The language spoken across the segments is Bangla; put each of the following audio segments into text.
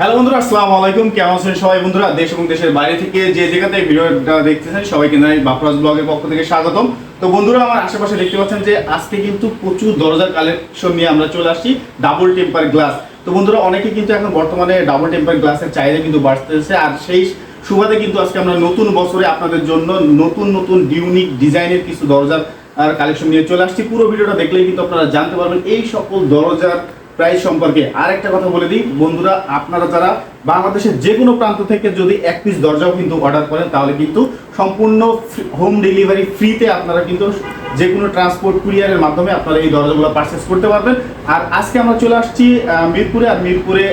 হ্যালো বন্ধুরা, আসসালামু আলাইকুম। কেমন আছেন সবাই বন্ধুরা? দেশ এবং দেশের বাইরে থেকে যে জায়গাতে ভিডিওটা দেখতেছেন, সবাইকে জানাই বাপরাজ ব্লগের পক্ষ থেকে স্বাগতম। তো বন্ধুরা, আমার আশেপাশে দেখতে পাচ্ছেন যে আজকে কিন্তু প্রচুর দরজার কালেকশন নিয়ে আমরা চলে আসছি ডাবল টেম্পার গ্লাস তো বন্ধুরা, অনেকে কিন্তু এখন বর্তমানে ডাবল টেম্পার গ্লাসের চাহিদা কিন্তু বাড়তেছে, আর সেই সুবাদে কিন্তু আজকে আমরা নতুন বছরে আপনাদের জন্য নতুন নতুন ইউনিক ডিজাইনের কিছু দরজার কালেকশন নিয়ে চলে আসছি। পুরো ভিডিওটা দেখলেই কিন্তু আপনারা জানতে পারবেন এই সকল দরজার প্রাইস সম্পর্কে আর একটা কথা বলে দিই। বন্ধুরা, আপনারা যারা বাংলাদেশের যে কোনো প্রান্ত থেকে যদি এক পিস দরজাও কিন্তু অর্ডার করেন, তাহলে কিন্তু সম্পূর্ণ হোম ডেলিভারি ফ্রিতে আপনারা কিন্তু যে কোনো ট্রান্সপোর্ট কুরিয়ারের মাধ্যমে আপনারা এই দরজাগুলো পারচেস করতে পারবেন। আর আজকে আমরা চলে আসছি মিরপুরে। আর মিরপুরে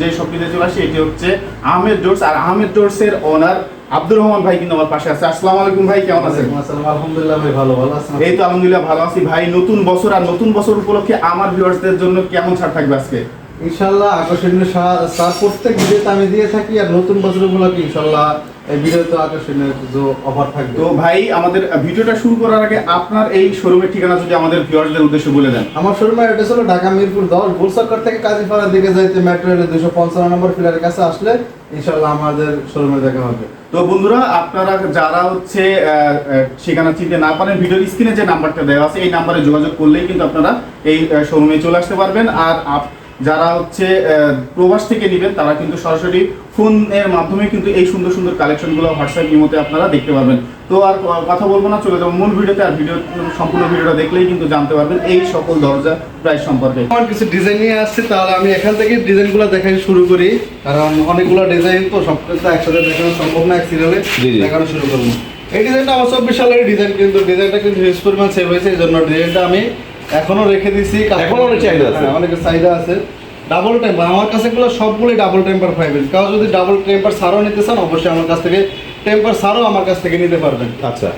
যে শপিতে চলে আসছি এটি হচ্ছে আহমেদ ডোর্স আর আহমেদ ডোর্সের ওনার আব্দুর রহমান ভাই কিন্তু আমার পাশে আছে। আসসালামু আলাইকুম ভাই কেমন আছেন? আলহামদুলিল্লাহ ভাই ভালো। ভালো আছেন এই তো আলহামদুলিল্লাহ ভালো আছি ভাই। নতুন বছর আর নতুন বছর উপলক্ষে আমার ভিউয়ার্সদের জন্য কেমন ছাড় থাকবে আজকে? ইনশাআল্লাহ আকর্ষণীয় সার প্রত্যেক ভিডিওতে আমি দিয়ে থাকি আর নতুন বছর উপলক্ষে ইনশাআল্লাহ এই ভিডিওতে আকর্ষণীয় কিছু অফার থাকবে। তো ভাই আমাদের ভিডিওটা শুরু করার আগে আপনার এই শোরুমের ঠিকানা যদি আমাদের ভিউয়ার্সদের উদ্দেশ্যে বলে দেন। আমার শোরুমের অ্যাড্রেস হলো ঢাকা মিরপুর দশ ভুলসরকার থেকে কাজীপাড়ার দিকে যাইতে মেট্রো রেলের দুশো পঞ্চান্ন নম্বর ফিলারের কাছে আসলে ইনশাল্লাহ আমাদের শোরুমে দেখা হবে। তো বন্ধুরা আপনারা যারা হচ্ছে ঠিকানা চিনতে না পারেন ভিডিওর স্ক্রিনে যে নাম্বারটা দেওয়া আছে এই নাম্বারে যোগাযোগ করলেই কিন্তু আপনারা এই শোরুমে চলে আসতে পারবেন। আর আপ- যারা হচ্ছে আহ, প্রবাস থেকে নেবেন তারা কিন্তু সরাসরি ফোনের মাধ্যমে কিন্তু এই সুন্দর সুন্দর কালেকশনগুলো হোয়াটসঅ্যাপ ইমোতে আপনারা দেখতে পারবেন। তো আর কথা বলব না চলে যাব মূল ভিডিওতে আর ভিডিও সম্পূর্ণ ভিডিওটা দেখলেই কিন্তু জানতে পারবেন এই সকল দরজা প্রাইস সম্পর্কে। আমার কিছু ডিজাইন নিয়ে আসছে তাহলে আমি এখান থেকে ডিজাইনগুলো দেখাই শুরু করি। কারণ অনেকগুলো ডিজাইন তো সব কিছু একসাথে দেখানো সম্ভব না এক সিরিয়ালে। দেখানো শুরু করব। এই ডিজাইনটা আমার চব্বিশ সালের ডিজাইন কিন্তু ডিজাইনটা কিন্তু হিউজ পরিমাণ সেভ হয়েছে এই জন্য ডিজাইনটা আমি এখনও রেখে দিছি এখনও অনেক চাহিদা আছে। হ্যাঁ, অনেকের চাহিদা আছে ডাবল টেম্পার আমার কাছে এগুলো সবগুলোই ডাবল টেম্পার পাইবেন কারণ যদি ডাবল টেম্পার সারও নিতে চান অবশ্যই আমার কাছ থেকে টেম্পার সারও আমার কাছ থেকে নিতে পারবেন আচ্ছা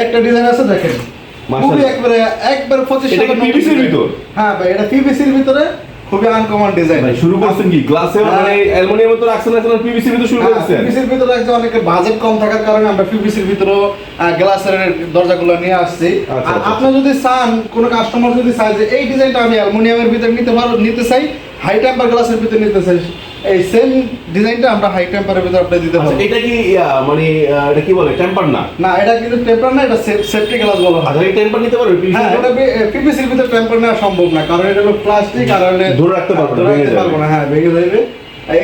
একটা ডিজাইন আছে দেখেন। খুবই একবারে একবার পঁচিশ টাকা কি সালের নতুন PVC র design। ভিতর? হ্যাঁ ভাই এটা পিভিসির ভিতরে খুবই আনকমন ডিজাইন ভাই শুরু করছেন কি? গ্লাসে মানে অ্যালুমিনিয়াম তো রাখছেন এখন পিভিসি ভিতরে শুরু করেছেন? পিভিসির ভিতরে রাখছে অনেকে বাজেট কম থাকার কারণে আমরা পিভিসির ভিতরে গ্লাসের দরজাগুলো নিয়ে আসছি। আচ্ছা, আর আচ্ছা। আপনি যদি চান কোনো কাস্টমার যদি চায় যে এই ডিজাইনটা আমি অ্যালুমিনিয়ামের ভিতরে নিতে পারো নিতে চাই হাই টেম্পার গ্লাসের ভিতরে নিতে চাই এই সেম ডিজাইনটা আমরা হাই টেম্পারের ভিতরে আপনি দিতে আচ্ছা পারব। এটা কি মানে এটা কি বলে টেম্পার না? না এটা কিন্তু টেম্পার না এটা সেফটি গ্লাস বলা হয়। আচ্ছা টেম্পার নিতে পারবে পিভিসি হ্যাঁ এটা পিপিসির ভিতরে টেম্পার নেওয়া সম্ভব না কারণ এটা হলো প্লাস্টিক আর হলে ধরে রাখতে। পারব না হ্যাঁ ভেঙে যাবে।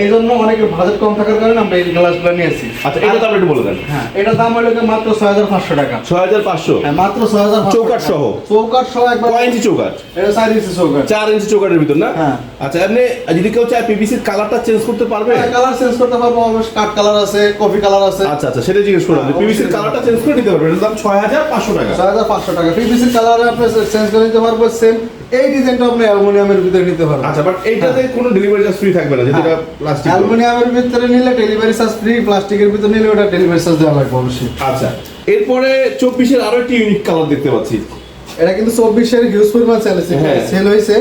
এই জন্য অনেকের বাজেট কম থাকার কারণে আমরা এই গ্লাসগুলো নিয়েছি আচ্ছা এটা তো একটু বলে দেন। হ্যাঁ এটার দাম হলো মাত্র ছয় হাজার পাঁচশো টাকা। ছয় হাজার পাঁচশো? হ্যাঁ মাত্র ছয় হাজার চৌকাঠ সহ? চৌকাট সহ একবার কয় ইঞ্চি চৌকাঠ? এটা চার ইঞ্চি চৌকাট চার ইঞ্চি চৌকাঠের ভিতর না? হ্যাঁ। আচ্ছা আপনি যদি কেউ চায় পিভিসির কালারটা চেঞ্জ করতে পারবে? কালার চেঞ্জ করতে পারব অবশ্যই কাঠ কালার আছে কফি কালার আছে। আচ্ছা আচ্ছা সেটা জিজ্ঞেস করলাম হ্যাঁ, পিভিসির কালারটা চেঞ্জ করে নিতে পারবে। এটার দাম ছয় হাজার পাঁচশো টাকা। ছয় হাজার পাঁচশো টাকা। পিপিসি কালার আপনি চেঞ্জ করে নিতে পারব সেম এই ডিজাইনটা আপনি অ্যালুমিনিয়ামের ভিতরে নিতে পারবেন। আচ্ছা বাট এইটাতে কোনো ডেলিভারি চার্জ ফ্রি থাকবে না যেটা হ্যাঁ। প্লাস্টিক অ্যালুমিনিয়ামের ভিতরে নিলে ডেলিভারি চার্জ ফ্রি প্লাস্টিকের ভিতরে নিলে ওটা ডেলিভারি চার্জ দেওয়া লাগবে অবশ্যই। আচ্ছা এরপরে চব্বিশের আরও একটি ইউনিক কালার দেখতে পাচ্ছি। এটা কিন্তু চব্বিশের হিউজ পরিমাণ সেল হয়েছে। হ্যাঁ। সেল হয়েছে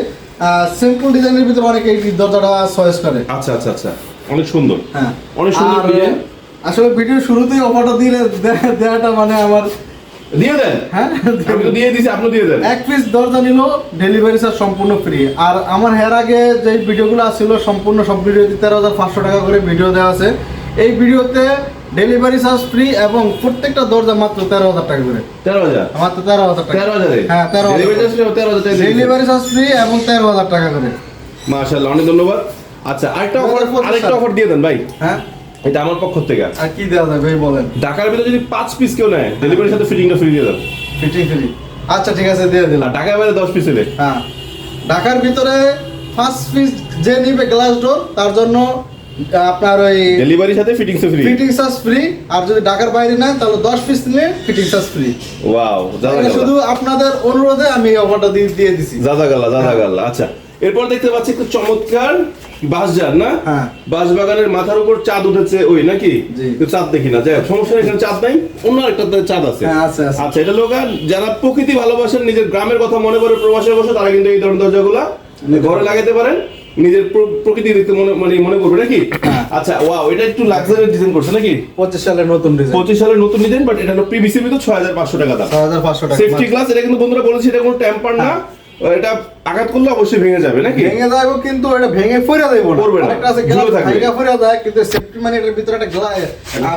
সিম্পল ডিজাইনের ভিতরে অনেকে দরজাটা চয়েস করে। আচ্ছা আচ্ছা আচ্ছা অনেক সুন্দর। হ্যাঁ। অনেক সুন্দর আসলে ভিডিও শুরুতেই অফারটা দিলে দেওয়াটা মানে আমার দিয়ে দেন। হ্যাঁ আমি তো দিয়ে দিছি আপনি দিয়ে দেন। এক পিস দরজা নিল ডেলিভারি চার্জ সম্পূর্ণ ফ্রি আর আমার হের আগে যে ভিডিওগুলো ছিল সম্পূর্ণ সব ভিডিওতে তেরো হাজার পাঁচশো টাকা করে ভিডিও দেওয়া আছে। এই ভিডিওতে ডেলিভারি চার্জ ফ্রি এবং প্রত্যেকটা দরজা মাত্র তেরো হাজার টাকা করে। তেরো হাজার? মাত্র তেরো হাজার টাকা। তেরো হাজারে? হ্যাঁ তেরো হাজার ডেলিভারি চার্জ ফ্রি এবং তেরো হাজার টাকা করে। মাশাআল্লাহ অনেক ধন্যবাদ। আচ্ছা আরেকটা অফার আরেকটা। অফার দিয়ে দেন ভাই। হ্যাঁ? এটা আমার পক্ষ থেকে। আর কি দেওয়া যাবে বলেন। ঢাকার ভিতরে যদি পাঁচ পিস কেউ নেয় ডেলিভারির সাথে ফিটিংটা ফ্রি দিয়ে দেন। ফিটিং ফ্রি আচ্ছা ঠিক আছে দিয়ে দিলাম। ঢাকার বাইরে দশ পিস এলে। হ্যাঁ। ঢাকার ভিতরে ফার্স্ট পিস যে নিবে গ্লাস ডোর তার জন্য আপনার ওই ডেলিভারির সাথে fittings free fitting charge free আর যদি ঢাকার বাইরে নেন তাহলে দশ পিস নিলে ফিটিং চার্জ ফ্রি ওয়াও শুধু আপনাদের অনুরোধে আমি এই অফারটা দিয়ে দিয়ে দিছি। দাদা গাল্লা দাদা গাল্লা আচ্ছা এরপর দেখতে পাচ্ছি একটু চমৎকার বাঁশঝাড় না? হ্যাঁ। বাঁশ বাগানের মাথার উপর চাঁদ উঠেছে ওই নাকি? চাঁদ দেখি না। যাই সমস্যা এখানে চাঁদ নাই। অন্য একটা চাঁদ আছে। হ্যাঁ, আছে। আচ্ছা এটা লোক যারা প্রকৃতি ভালোবাসেন নিজের গ্রামের কথা মনে করে প্রবাসে বসে তারা কিন্তু এই ধরনের দরজাগুলা ঘরে লাগাতে পারেন। নিজের প্রকৃতি দেখতে মনে মানে মনে করবে নাকি? হ্যাঁ। আচ্ছা ওয়াও এটা একটু লাক্সারি ডিজাইন করছে নাকি? পঁচিশ সালের নতুন ডিজাইন পঁচিশ সালের নতুন ডিজাইন বাট এটা হলো ভিতর ছয় হাজার পাঁচশো টাকা দাম। ছয় হাজার পাঁচশো টাকা। সেফটি গ্লাস এটা কিন্তু বন্ধুরা বলেছি এটা কোনো টেম্পার না। এটা আঘাত করলে অবশ্যই ভেঙে যাবে নাকি? ভেঙে যাবে কিন্তু এটা ভেঙে না। পড়বে না, আরেকটা আছে গ্লাস। ভেঙে যায় কিন্তু সেফটি মানে এর ভিতরে একটা গ্লাস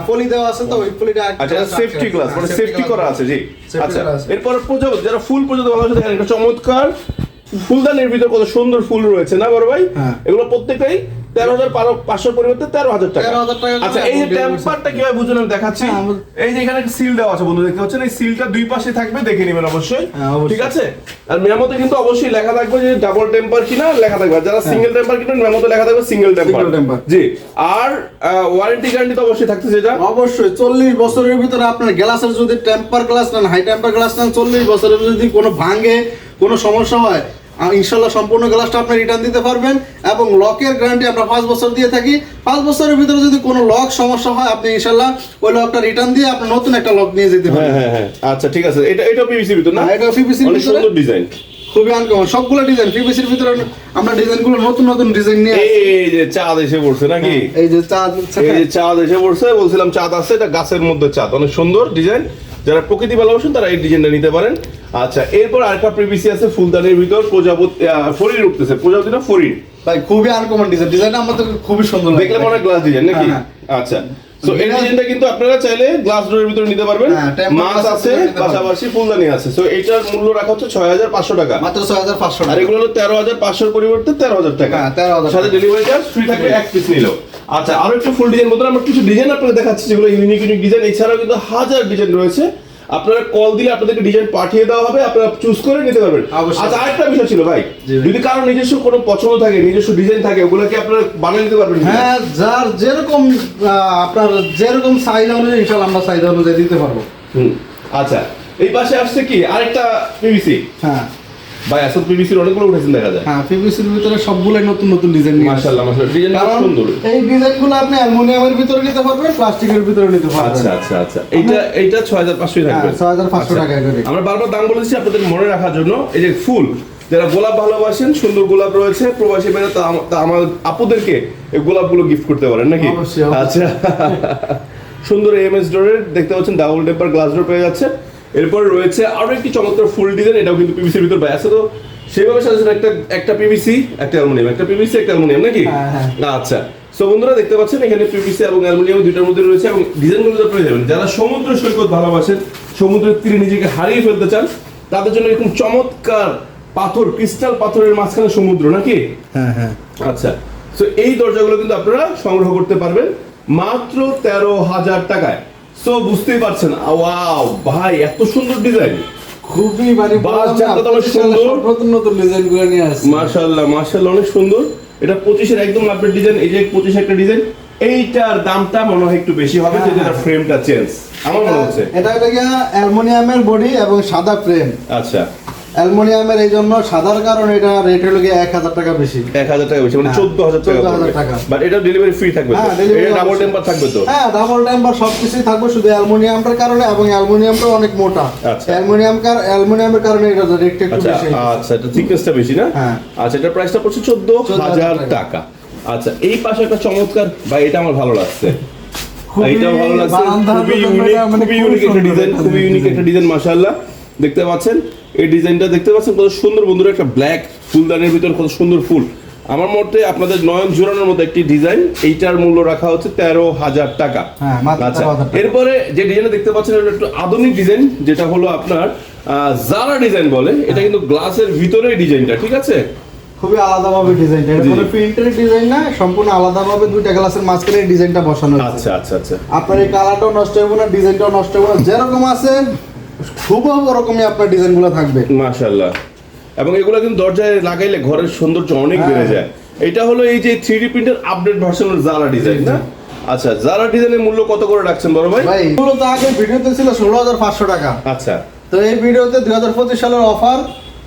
পলি দেওয়া আছে তো ওই পলিটা আচ্ছা সেফটি গ্লাস মানে সেফটি করা আছে জি। আচ্ছা এরপর প্রজাপতি যারা ফুল প্রজাপতি ভালোবাসে দেখেন এটা চমৎকার। ফুলদানির ভিতরে কত সুন্দর ফুল রয়েছে না বড় ভাই? হ্যাঁ। এগুলো প্রত্যেকটাই তেরো হাজার পাঁচশোর পরিবর্তে তেরো হাজার টাকা। 13,000 আচ্ছা এই যে টেম্পারটা কীভাবে বুঝুন আমি দেখাচ্ছি? হ্যাঁ, এই যে এখানে সিল দেওয়া আছে বন্ধু দেখতে পাচ্ছেন? এই সিলটা দুই পাশে থাকবে দেখে নেবেন অবশ্যই। হ্যাঁ, অবশ্যই। ঠিক আছে? আর মেমোতে কিন্তু অবশ্যই লেখা থাকবে যে ডাবল টেম্পার কিনা লেখা থাকবে। যারা সিঙ্গেল টেম্পার কিনা মেমোতে লেখা থাকবে সিঙ্গেল টেম্পার জি। আর ওয়ারেন্টি গ্যারান্টি তো অবশ্যই থাকতেছে এটা। অবশ্যই চল্লিশ বছরের ভিতরে আপনার গ্লাসের যদি টেম্পার গ্লাস নেন হাই টেম্পার গ্লাস নেন চল্লিশ বছরের যদি কোনো ভাঙে কোনো সমস্যা হয় ইনশাল্লাহ সম্পূর্ণ গ্লাসটা আপনি রিটার্ন দিতে পারবেন এবং লকের গ্যারান্টি আমরা পাঁচ বছর দিয়ে থাকি। পাঁচ বছরের ভিতরে যদি কোনো লক সমস্যা হয় আপনি ইনশাল্লাহ ওই লকটা রিটার্ন দিয়ে আপনি নতুন একটা লক নিয়ে যেতে হ্যাঁ পারেন হ্যাঁ হ্যাঁ। আচ্ছা ঠিক আছে। এটা এটা পিভিসির ভিতর না? হ্যাঁ, এটা PVC র ভিতরে। সুন্দর ডিজাইন খুবই আনকমন সবগুলো ডিজাইন পিভিসির ভিতরে আমরা ডিজাইনগুলো নতুন নতুন ডিজাইন নিয়ে। এই যে চাঁদ এসে পড়ছে নাকি? এই যে চাঁদ এই যে চাঁদ এসে পড়ছে বলছিলাম চাঁদ আছে এটা গাছের মধ্যে চাঁদ। অনেক সুন্দর ডিজাইন যারা প্রকৃতি ভালোবাসেন তারা এই ডিজাইনটা নিতে পারেন। আচ্ছা এরপর আরেকটা প্রিভিসি আছে ফুলদানির ভিতর প্রজাপতি ফরির উঠতেছে। প্রজাপতি না ফরির ভাই খুবই আনকমন ডিজাইন ডিজাইনটা আমাদের খুবই সুন্দর দেখলে মনে হয় গ্লাস ডিজাইন নাকি? হ্যাঁ, আচ্ছা। তো এই ডিজাইনটা কিন্তু আপনারা চাইলে গ্লাস ডোরের ভিতরে নিতে পারবেন। হ্যাঁ, মাছ আছে নিতে পারবেন। পাশাপাশি ফুলদানি আছে। সো এটার মূল্য রাখা হচ্ছে ছয় হাজার পাঁচশো টাকা। মাত্র ছয় হাজার পাঁচশো আর এগুলো হলো তেরো হাজার পাঁচশোর পরিবর্তে তেরো হাজার টাকা। তেরো হাজার সাথে ডেলিভারি চার্জ ফ্রি থাকবে এক পিস নিলেও। আচ্ছা আরও একটু ফুল ডিজাইন বলতে আমরা কিছু ডিজাইন আপনাদের দেখাচ্ছি যেগুলো ইউনিক ইউনিক ডিজাইন এছাড়াও কিন্তু হাজার ডিজাইন রয়েছে। আপনারা কল দিলে আপনাদেরকে ডিজাইন পাঠিয়ে দেওয়া হবে আপনারা চুজ করে নিতে পারবেন। আচ্ছা আরেকটা বিষয় ছিল ভাই যদি কারও নিজস্ব কোনো পছন্দ থাকে নিজস্ব ডিজাইন থাকে ওগুলো কি আপনারা বানিয়ে নিতে পারবেন হ্যাঁ যার যেরকম আপনার যেরকম সাইজ অনুযায়ী ইনশাল্লাহ আমরা সাইজ অনুযায়ী দিতে পারব। হুম আচ্ছা এই পাশে আসছে কি? আরেকটা পিভিসি হ্যাঁ। ভাই আসল পিভিসির অনেকগুলো উঠেছেন দেখা যায়। হ্যাঁ পিভিসির ভিতরে সবগুলোই নতুন নতুন ডিজাইন মাশাআল্লাহ মাশাআল্লাহ ডিজাইন সুন্দর। এই ডিজাইনগুলো আপনি অ্যালুমিনিয়ামের ভিতরে নিতে পারবেন প্লাস্টিকের ভিতরে নিতে পারবেন। আচ্ছা আচ্ছা। আচ্ছা এইটা এইটা ছয় হাজার পাঁচশোই থাকবে। হ্যাঁ, 6,500 আচ্ছা। টাকা করে। আমরা বারবার দাম বলেছি আপনাদের মনে রাখার জন্য। এই যে ফুল যারা গোলাপ ভালোবাসেন সুন্দর গোলাপ রয়েছে প্রবাসী তা আম- আমার আপুদেরকে এই গোলাপগুলো গিফট করতে পারেন নাকি। আচ্ছা। সুন্দর এম এস ডোরের দেখতে পাচ্ছেন ডাবল টেম্পার গ্লাস ডোর পেয়ে যাচ্ছে। এরপর রয়েছে আরও একটি চমৎকার ফুল ডিজাইন এটাও কিন্তু পিভিসির ভিতর পাই আছে তো। সেভাবে সাজাচ্ছেন একটা একটা পিভিসি একটা অ্যালুমিনিয়াম একটা পিভিসি একটা অ্যালুমিনিয়াম নাকি? হ্যাঁ, হ্যাঁ। আচ্ছা সো বন্ধুরা দেখতে পাচ্ছেন এখানে পিভিসি এবং অ্যালুমিনিয়াম দুইটার মধ্যে রয়েছে এবং ডিজাইনগুলো যা পেয়ে যাবেন। যারা সমুদ্র সৈকত ভালোবাসেন সমুদ্রের তীরে নিজেকে হারিয়ে ফেলতে চান তাদের জন্য এরকম চমৎকার পাথর ক্রিস্টাল পাথরের মাঝখানে সমুদ্র নাকি? হ্যাঁ হ্যাঁ। আচ্ছা সো এই দরজাগুলো কিন্তু আপনারা সংগ্রহ করতে পারবেন মাত্র তেরো হাজার টাকায়। সো বুঝতেই পারছেন ওয়াও ভাই এত সুন্দর ডিজাইন খুবই মানে সুন্দর। নতুন নতুন ডিজাইনগুলো নিয়ে আসছে। মাশাআল্লাহ মাশাআল্লাহ অনেক সুন্দর। এটা পঁচিশের একদম আপডেট ডিজাইন এই যে পঁচিশ একটা ডিজাইন এইটার দামটা মনে হয় একটু বেশি হবে যদি এটা ফ্রেমটা চেঞ্জ আমার মনে হচ্ছে। এটা হলো অ্যালুমিনিয়ামের বডি এবং সাদা ফ্রেম আচ্ছা। অ্যালুমিনিয়ামের এই জন্য সাদার কারণ এটা রেট হলো গিয়ে এক হাজার টাকা বেশি। এক হাজার টাকা বেশি মানে হ্যাঁ, চোদ্দ হাজার টাকা 14,000 টাকা। বাট এটা ডেলিভারি ফ্রি থাকবে হ্যাঁ, এটা ডাবল। টেম্পার থাকবে তো? হ্যাঁ ডাবল টেম্পার সব কিছুই থাকবে শুধু অ্যালুমিনিয়ামটার কারণে এবং অ্যালুমিনিয়ামটা অনেক মোটা। আচ্ছা। অ্যালুমিনিয়াম কার অ্যালুমিনিয়ামের কারণে এটা রেটটা একটু আচ্ছা বেশি। আচ্ছা এটা থিকনেসটা বেশি না? হ্যাঁ। আচ্ছা এটার প্রাইসটা পড়ছে চোদ্দ 14,000 হাজার টাকা। আচ্ছা এই পাশে একটা চমৎকার ভাই এটা আমার ভালো লাগছে। খুবই ভালো লাগছে। খুবই ইউনিক মানে খুবই ইউনিক একটা ডিজাইন খুবই ইউনিক একটা ডিজাইন মাশাআল্লাহ। দেখতে পাচ্ছেন? এই ডিজাইনটা দেখতে পাচ্ছেন কত সুন্দর বন্ধুরা একটা ব্ল্যাক ফুলদানির ভিতর কত সুন্দর ফুল। আমার মতে আপনাদের নয়ন জোড়ানোর মতো একটি ডিজাইন এইটার মূল্য রাখা হচ্ছে তেরো হাজার টাকা। হ্যাঁ, আচ্ছা এরপরে যে ডিজাইনটা দেখতে পাচ্ছেন এটা একটু আধুনিক ডিজাইন যেটা হলো আপনার জারা ডিজাইন বলে। এটা কিন্তু গ্লাসের ভিতরে ডিজাইনটা ঠিক আছে? খুবই আলাদাভাবে ডিজাইনটা। এটা। কোনো প্রিন্টের ডিজাইন না সম্পূর্ণ আলাদাভাবে দুইটা গ্লাসের মাঝখানে ডিজাইনটা বসানো আচ্ছা আচ্ছা আচ্ছা। আপনার এই কালারটাও নষ্ট হবে না ডিজাইনটাও নষ্ট হবে না যেরকম আছে খুব ওরকমই আপনার ডিজাইনগুলো থাকবে। মাশাআল্লাহ। এবং এগুলো কিন্তু দরজায় লাগাইলে ঘরের সৌন্দর্য অনেক হ্যাঁ। বেড়ে যায়। এটা হলো এই যে থ্রি ডি প্রিন্টের আপডেট ভার্সনের জারা ডিজাইন না? আচ্ছা জারা ডিজাইনের মূল্য কত করে রাখছেন বড় ভাই? ভাই তো আগে ভিডিওতে ছিল ষোলো হাজার পাঁচশো টাকা। আচ্ছা। তো এই ভিডিওতে দুই হাজার পঁচিশ সালের অফার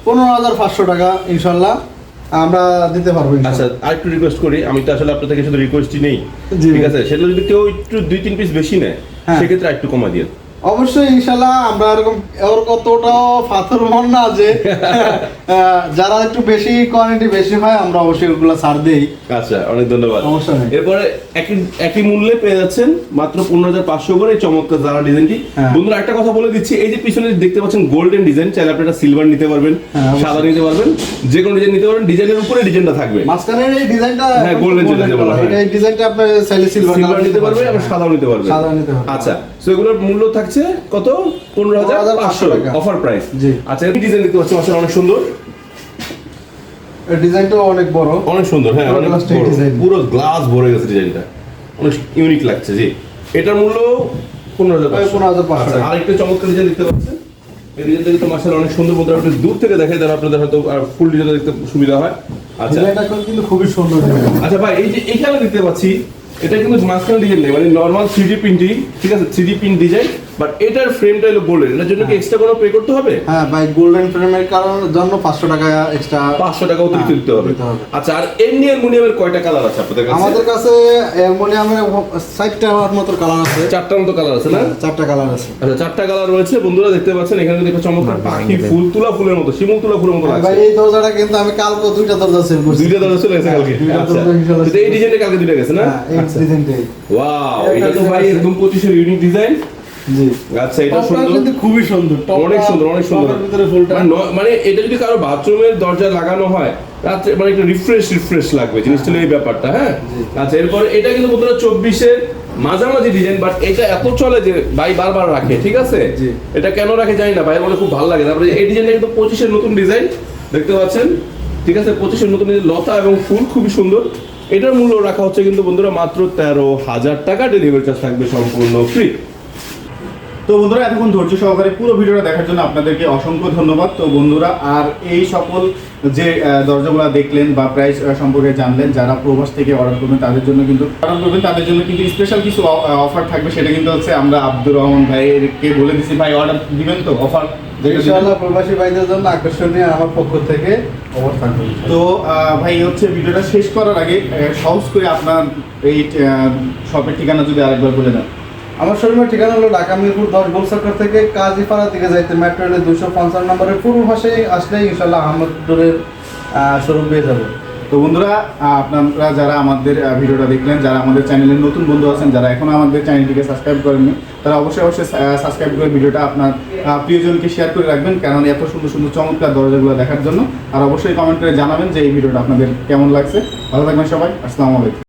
পনেরো হাজার পাঁচশো টাকা ইনশাল্লাহ আমরা দিতে পারব আচ্ছা ইনশাল্লাহ। আরেকটু রিকোয়েস্ট করি। আমি তো আসলে আপনার থেকে শুধু রিকোয়েস্টই নেই। ঠিক আছে? সেটা যদি কেউ একটু দুই তিন পিস বেশি নেয় হ্যাঁ। সেক্ষেত্রে একটু কমা দিয়ে অবশ্যই ইনশাল্লাহ আমরা এরকম ওর কতটাও পাথর মন না যে যারা একটু বেশি কোয়ালিটি বেশি হয় আমরা অবশ্যই ওগুলো ছাড় দেই আচ্ছা অনেক ধন্যবাদ নেই। এরপরে একই একই মূল্যে পেয়ে যাচ্ছেন মাত্র পনেরো হাজার পাঁচশো করে এই চমৎকার ডিজাইনটি হ্যাঁ। বন্ধুরা একটা কথা বলে দিচ্ছি এই যে পিছনে দেখতে পাচ্ছেন গোল্ডেন ডিজাইন চাইলে আপনি একটা সিলভার নিতে পারবেন হ্যাঁ, সাদা নিতে পারবেন যে কোনো ডিজাইন নিতে পারবেন ডিজাইনের উপরে ডিজাইনটা থাকবে মাঝখানের এই ডিজাইনটা হ্যাঁ, বলা হয়। এই ডিজাইনটা আপনি চাইলে সিলভার নিতে পারবে আবার সাদাও নিতে পারবে সাদা নিতে পারবে। আচ্ছা তো এগুলোর মূল্য থাকছে কত? পনেরো হাজার পাঁচশো অফার প্রাইস জি। আচ্ছা এই ডিজাইন দেখতে পাচ্ছি অনেক সুন্দর। এই ডিজাইনটাও অনেক বড়। অনেক সুন্দর হ্যাঁ অনেক। পুরো গ্লাস ভরে গেছে ডিজাইনটা অনেক ইউনিক লাগছে জি। এটার মূল্য পনেরো হাজার ওই 15,500 আচ্ছা, আরেকটা চমৎকার ডিজাইন দেখতে পাচ্ছেন। এই ডিজাইনটা কিন্তু মাসাল অনেক সুন্দর আপনি দূর থেকে দেখে আপনাদের হয়তো ফুল ডিজাইন দেখতে সুবিধা হয়। আচ্ছা। ডিজাইনটা কিন্তু খুবই সুন্দর আচ্ছা ভাই এই যে এখানে দেখতে পাচ্ছি এটা কিন্তু মাঝখানে ডিজাইন নেই মানে নর্মাল থ্রি ঠিক আছে? থ্রি প্রিন্ট ডিজাইন বাট এটার ফ্রেমটা হলো গোল্ডেন এটার জন্য কি এক্সট্রা কোনো পে করতে হবে? হ্যাঁ ভাই গোল্ডেন ফ্রেমের কারণ জন্য পাঁচশো টাকা এক্সট্রা পাঁচশো টাকা অতিরিক্ত হ্যাঁ, দিতে হবে। আচ্ছা আর এমনি অ্যালুমিনিয়ামের কয়টা কালার আছে আপনাদের কাছে? আমাদের কাছে অ্যালুমিনিয়ামের চারটা মতো কালার আছে। চারটার মতো কালার আছে না? চারটা কালার আছে। আচ্ছা চারটা কালার রয়েছে বন্ধুরা দেখতে পাচ্ছেন এখানে দেখো চমৎকার পাখি ফুল তুলা ফুলের মতো শিমুল তুলা ফুলের মতো ভাই লাগছে। এই দরজাটা কিন্তু আমি কালকে দুইটা দরজা সেল করছি। দুইটা দরজা চলে গেছে কালকে। আচ্ছা এই ডিজাইনটা কালকে দুইটা গেছে না? হ্যাঁ এই আচ্ছা। ডিজাইনটাই ওয়াও এটা তো ভাই। একদম পঁচিশের ইউনিক ডিজাইন জি। আচ্ছা এটা সুন্দর। কিন্তু খুবই সুন্দর। অনেক সুন্দর অনেক সুন্দর। ভিতরে ফুলটা মানে মানে এটা যদি কারও বাথরুমের দরজা লাগানো হয় রাত্রে মানে একটু রিফ্রেশ রিফ্রেশ লাগবে জিনিসটা এই ব্যাপারটা হ্যাঁ? আচ্ছা এরপরে এটা কিন্তু বন্ধুরা চব্বিশের মাঝামাঝি ডিজাইন বাট এটা এত চলে যে ভাই বারবার রাখে ঠিক আছে? এটা কেন রাখে জানি না ভাই বলে খুব ভালো লাগে। তারপরে এই ডিজাইনটা কিন্তু পঁচিশের নতুন ডিজাইন দেখতে পাচ্ছেন? ঠিক আছে পঁচিশের নতুন লতা এবং ফুল খুবই সুন্দর। এটার মূল্য রাখা হচ্ছে কিন্তু বন্ধুরা মাত্র তেরো হাজার টাকা। ডেলিভারি চার্জ থাকবে সম্পূর্ণ ফ্রি তো বন্ধুরা এতক্ষণ ধৈর্য সহকারে পুরো ভিডিওটা দেখার জন্য আপনাদেরকে অসংখ্য ধন্যবাদ। তো বন্ধুরা আর এই সকল যে দরজাগুলো দেখলেন বা প্রাইস সম্পর্কে জানলেন যারা প্রবাস থেকে অর্ডার করবেন তাদের জন্য কিন্তু অর্ডার করবেন তাদের জন্য কিন্তু স্পেশাল কিছু অফার থাকবে। সেটা কিন্তু হচ্ছে আমরা আব্দুর রহমান ভাইকে বলে দিছি ভাই অর্ডার দিবেন তো অফার ইনশাআল্লাহ প্রবাসী ভাইদের জন্য আকর্ষণীয় আমার পক্ষ থেকে তো ভাই হচ্ছে ভিডিওটা শেষ করার আগে সহজ করে আপনার এই শপের ঠিকানা যদি আরেকবার বলে দেন। আমার শোরুমের ঠিকানা হলো ঢাকা মিরপুর দশ গোলসাক্কর থেকে কাজীপাড়া দিকে যাইতে মেট্রো রেলের দুশো পঞ্চান্ন নম্বরের পূর্ব পাশে আসলে ইনশাল্লাহ আহমদপুরের শোরুম পেয়ে যাব। তো বন্ধুরা আপনারা যারা আমাদের ভিডিওটা দেখলেন, যারা আমাদের চ্যানেলের নতুন বন্ধু আছেন, যারা এখনও আমাদের চ্যানেলটিকে সাবস্ক্রাইব করেননি, তারা অবশ্যই অবশ্যই সাবস্ক্রাইব করে ভিডিওটা আপনার প্রিয়জনকে শেয়ার করে রাখবেন, কারণ এত সুন্দর সুন্দর চমৎকার দরজাগুলো দেখার জন্য। আর অবশ্যই কমেন্ট করে জানাবেন যে এই ভিডিওটা আপনাদের কেমন লাগছে। ভালো থাকবেন সবাই, আসসালামু আলাইকুম।